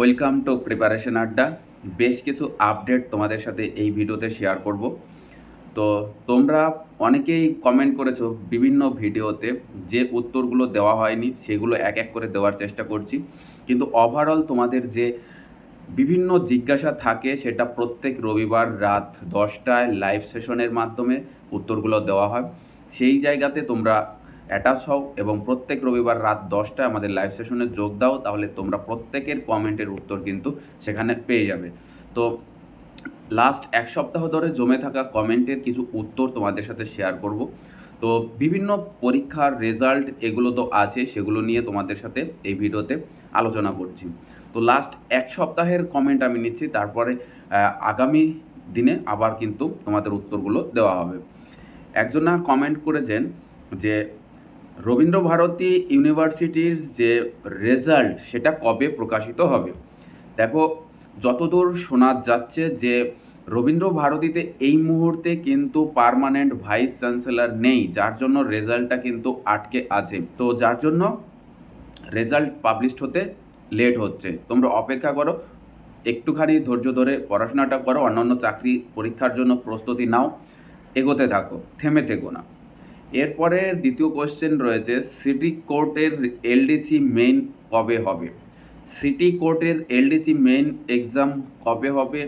Welcome to preparation আড্ডা। বেশ কিছু আপডেট তোমাদের সাথে এই ভিডিওতে শেয়ার করব। তো তোমরা অনেকেই কমেন্ট করেছ বিভিন্ন ভিডিওতে যে উত্তরগুলো দেওয়া হয়নি, সেগুলো এক এক করে দেওয়ার চেষ্টা করছি। কিন্তু ওভারঅল তোমাদের যে বিভিন্ন জিজ্ঞাসা থাকে, সেটা প্রত্যেক রবিবার রাত দশটায় লাইভ সেশনের মাধ্যমে উত্তরগুলো দেওয়া হয়। সেই জায়গাতে তোমরা অ্যাটাচ হও এবং প্রত্যেক রবিবার রাত দশটায় আমাদের লাইভ সেশনে যোগ দাও, তাহলে তোমরা প্রত্যেকের কমেন্টের উত্তর কিন্তু সেখানে পেয়ে যাবে। তো লাস্ট এক সপ্তাহ ধরে জমে থাকা কমেন্টের কিছু উত্তর তোমাদের সাথে শেয়ার করব। তো বিভিন্ন পরীক্ষার রেজাল্ট এগুলো তো আছে, সেগুলো নিয়ে তোমাদের সাথে এই ভিডিওতে আলোচনা করছি। তো লাস্ট এক সপ্তাহের কমেন্ট আমি নিচ্ছি, তারপরে আগামী দিনে আবার কিন্তু তোমাদের উত্তরগুলো দেওয়া হবে। একজন না কমেন্ট করেছেন যে রবীন্দ্রভারতী ইউনিভার্সিটির যে রেজাল্ট, সেটা কবে প্রকাশিত হবে? দেখো, যতদূর শোনা যাচ্ছে যে রবীন্দ্রভারতীতে এই মুহূর্তে কিন্তু পার্মানেন্ট ভাইস চ্যান্সেলর নেই, যার জন্য রেজাল্টটা কিন্তু আটকে আছে। তো যার জন্য রেজাল্ট পাবলিশড হতে লেট হচ্ছে। তোমরা অপেক্ষা করো, একটুখানি ধৈর্য ধরে পড়াশোনাটা করো, অন্যান্য চাকরি পরীক্ষার জন্য প্রস্তুতি নাও, এগোতে থাকো, থেমে থেকো না। এরপরে দ্বিতীয় কোশ্চেন রয়েছে সিটি কোর্টের এলডিসি মেইন কবে হবে? সিটি কোর্টের এলডিসি মেইন এক্সাম কবে হবে?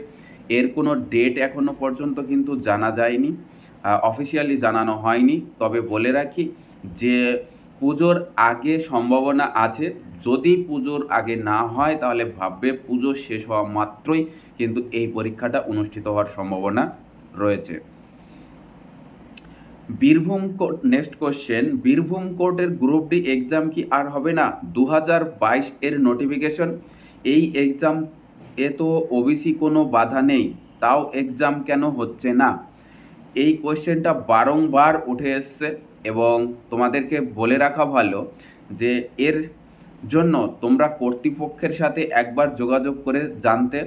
এর কোনো ডেট এখনও পর্যন্ত কিন্তু জানা যায়নি অফিসিয়ালি জানানো হয়নি। তবে বলে রাখি যে, পুজোর আগে সম্ভাবনা আছে। যদি পুজোর আগে না হয়, তাহলে ভাববে পুজো শেষ হওয়া মাত্রই কিন্তু এই পরীক্ষাটা অনুষ্ঠিত হওয়ার সম্ভাবনা রয়েছে। Birbhum court next question Birbhum কোর্টের গ্রুপ ডি এক্সাম কি আর হবে না? দু হাজার বাইশ এর নোটিফিকেশন এই এক্সাম এ তো ওবিসি কোনো বাধা নেই, তাও এক্সাম কেন হচ্ছে না? এই কোশ্চেনটা বারংবার উঠে এসছে এবং তোমাদেরকে বলে রাখা ভালো যে এর জন্য তোমরা কর্তৃপক্ষের সাথে একবার যোগাযোগ করে জানতে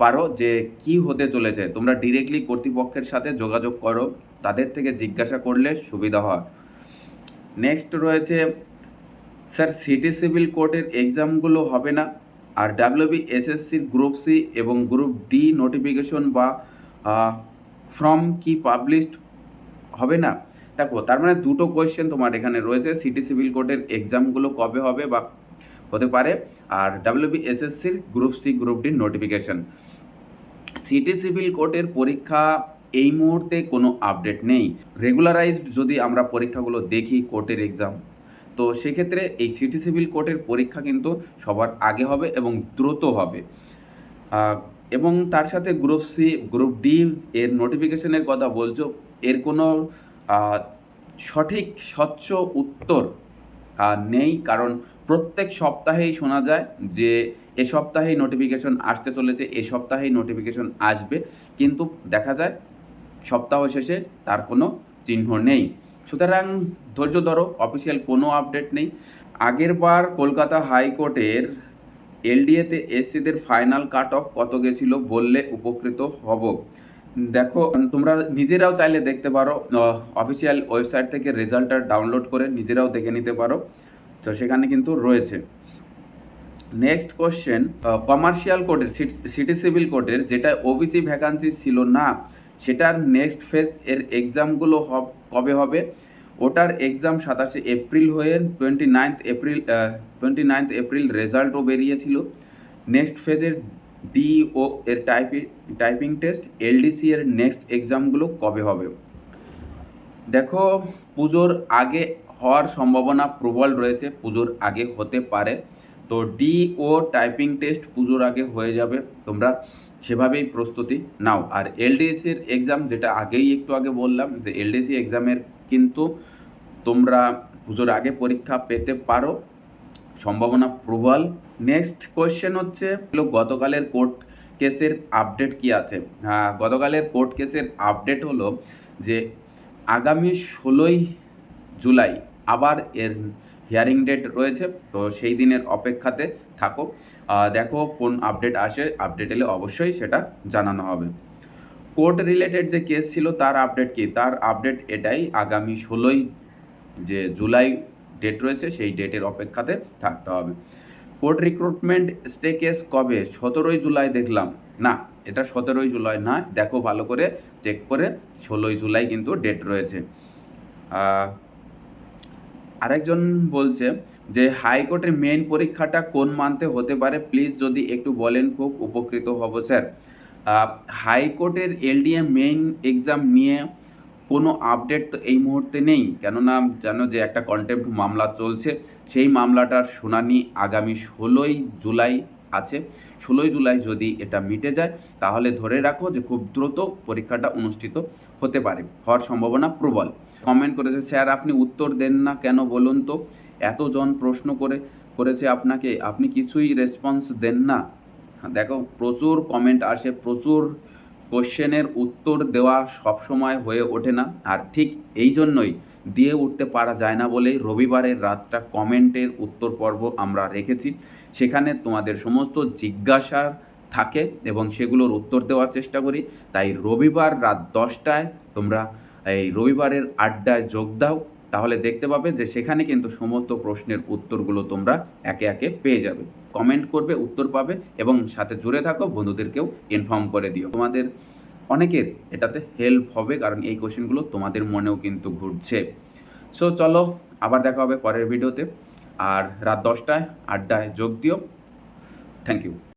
পারো যে কি হতে চলেছে। তোমরা ডিরেক্টলি কর্তৃপক্ষের সাথে যোগাযোগ করো। তাদের থেকে জিজ্ঞাসা করলে সুবিধা হয়। নেক্সট রয়েছে স্যার সিটি সিভিল কোর্টের এক্সামগুলো হবে না। আর ডাব্লিউবি এসএসসির গ্রুপ সি এবং গ্রুপ ডি নোটিফিকেশন বা ফর্ম কি পাবলিশড হবে না? দেখো, তার মানে দুটো কোয়েশ্চেন তোমার এখানে রয়েছে। সিটি সিভিল কোর্টের এক্সামগুলো কবে হবে বা হতে পারে আর ডাব্লিউবি এসএসসির group C group D notification city civil কোর্টের পরীক্ষা এই মুহূর্তে কোনো আপডেট নেই। রেগুলারাইজড যদি আমরা পরীক্ষাগুলো দেখি কোর্টের এক্সাম তো সেক্ষেত্রে এই সিটি সিভিল কোর্টের পরীক্ষা কিন্তু সবার আগে হবে এবং দ্রুত হবে। এবং তার সাথে গ্রুপ সি গ্রুপ ডি এর নোটিফিকেশনের কথা বলছো, এর কোনো সঠিক, স্বচ্ছ উত্তর নেই। কারণ প্রত্যেক সপ্তাহেই শোনা যায় যে এ সপ্তাহেই নোটিফিকেশন আসতে চলেছে, এ সপ্তাহেই নোটিফিকেশন আসবে। কিন্তু দেখা যায় সপ্তাহ শেষে তার কোনো চিহ্ন নেই। সুতরাং ধৈর্য ধরো অফিসিয়াল কোনো আপডেট নেই। আগের বার কলকাতা হাইকোর্টের এলডিএতে এসসিদের ফাইনাল কাট অফ কত গেছিল বললে উপকৃত হব। দেখো, তোমরা নিজেরাও চাইলে দেখতে পারো অফিসিয়াল ওয়েবসাইট থেকে রেজাল্টটা ডাউনলোড করে নিজেরাও দেখে নিতে পারো। তো সেখানে কিন্তু রয়েছে। নেক্সট কোশ্চেন কমার্শিয়াল কোর্টের সিটি সিভিল কোর্টের যেটা ওবিসি ভ্যাকান্সি ছিল না, সেটার নেক্সট ফেজের এক্সামগুলো কবে হবে? ওটার এক্সাম সাতাশে এপ্রিল হয়ে twenty ninth April twenty ninth April রেজাল্টও বেরিয়েছিল। নেক্সট ফেজের ডিও এর টাইপি টাইপিং টেস্ট এলডিসি এর নেক্সট এক্সামগুলো কবে হবে? দেখো, পুজোর আগে হওয়ার সম্ভাবনা প্রবল রয়েছে, পুজোর আগে হতে পারে। তো ডি ও টাইপিং টেস্ট পুজোর আগে হয়ে যাবে। তোমরা সেভাবেই প্রস্তুতি নাও। আর এলডিসির এক্সাম যেটা আগেই একটু আগে বললাম, যে এলডিসি এক্সামের কিন্তু তোমরা পুজোর আগে পরীক্ষা পেতে পারো। সম্ভাবনা প্রবল। নেক্সট কোয়েশ্চেন হচ্ছে গতকালের কোর্ট কেসের আপডেট কি আছে? হ্যাঁ গতকালের কোর্ট কেসের আপডেট হলো যে আগামী ষোলোই জুলাই আবার এর হিয়ারিং ডেট রয়েছে, তো সেই দিনের অপেক্ষাতে থাকো। দেখো কোন আপডেট আসে আপডেট এলে অবশ্যই সেটা জানানো হবে। কোর্ট রিলেটেড যে কেস ছিল, তার আপডেট কি? তার আপডেট এটাই আগামী ষোলোই যে জুলাই ডেট রয়েছে, সেই ডেটের অপেক্ষাতে থাকতে হবে। কোর্ট রিক্রুটমেন্ট স্টে কেস কবে? সতেরোই জুলাই দেখলাম। না, এটা সতেরোই জুলাই নয় দেখো ভালো করে চেক করে ষোলোই জুলাই কিন্তু ডেট রয়েছে। আরেকজন বলছে যে, হাইকোর্টের মেইন পরীক্ষাটা কোন মান্থে হতে পারে? প্লিজ যদি একটু বলেন, খুব উপকৃত হব স্যার হাইকোর্টের এলডিএম মেইন এক্সাম নিয়ে কোনো আপডেট তো এই মুহূর্তে নেই। কেননা, জানো যে একটা কন্টেম্প মামলা চলছে। সেই মামলাটার শুনানি আগামী ষোলোই জুলাই আছে। ষোলোই জুলাই যদি এটা মিটে যায়, তাহলে ধরে রাখো যে খুব দ্রুত পরীক্ষাটা অনুষ্ঠিত হতে পারে। হওয়ার সম্ভাবনা প্রবল। কমেন্ট করেছে, স্যার, আপনি উত্তর দেন না কেন বলুন তো? এতজন প্রশ্ন করে, করেছে আপনাকে, আপনি কিছুই রেসপন্স দেন না। দেখো, প্রচুর কমেন্ট আসে, প্রচুর কোশ্চেনের উত্তর দেওয়া সবসময় হয়ে ওঠে না। আর ঠিক এই জন্যই দিয়ে উঠতে পারা যায় না বলেই রবিবারের রাতটা কমেন্টের উত্তর পর্ব আমরা রেখেছি। সেখানে তোমাদের সমস্ত জিজ্ঞাসার থাকে এবং সেগুলোর উত্তর দেওয়ার চেষ্টা করি। তাই রবিবার রাত দশটায় তোমরা এই রবিবারের আড্ডায় যোগ দাও। তাহলে দেখতে পাবে যে সেখানে কিন্তু সমস্ত প্রশ্নের উত্তরগুলো তোমরা একে একে পেয়ে যাবে। কমেন্ট করবে, উত্তর পাবে এবং সাথে জুড়ে থাকো, বন্ধুদেরকেও ইনফর্ম করে দিও। তোমাদের অনেকের এটাতে হেল্প হবে, কারণ এই কোশ্চেনগুলো তোমাদের মনেও কিন্তু ঘুরছে। সো চলো, আবার দেখা হবে পরের ভিডিওতে আর রাত দশটায় আড্ডায় যোগ দিও। Thank you